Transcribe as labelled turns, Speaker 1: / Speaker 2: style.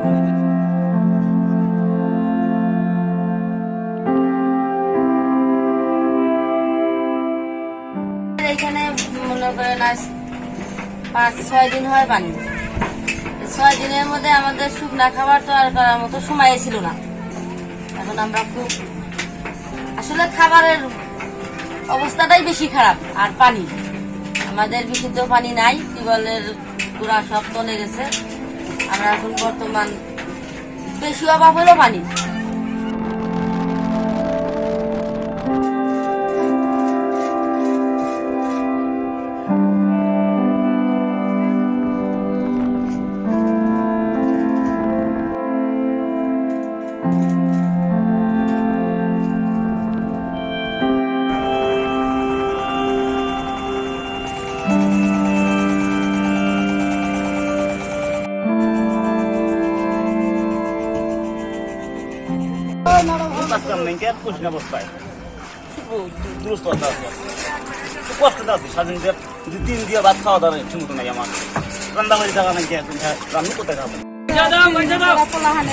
Speaker 1: এখানে মনে করেন আজ পাঁচ, ছয় দিন হয় পানি ছয় দিনের মধ্যে আমাদের শুকনা খাবার তো আর করার মতো সময় ছিল না। এখন আমরা খুব আসলে খাবারের অবস্থাটাই বেশি খারাপ, আর পানি। আমাদের বিশুদ্ধ পানি নাই, টিউবওয়েলের গুড়া সব চলে গেছে। আমরা এখন বর্তমান বেশি অভাব হলো পানি।
Speaker 2: কাজকাম নেই কে কঠিন অবস্থায় দুরস্ত আছে যদি দিন দিয়ে ভাত খাওয়া দাওয়া ঠিক মতো নাই আমার রান্না বাড়ি জায়গা নাই রান্না কোথায় খাব
Speaker 3: ওরা পোলাহানে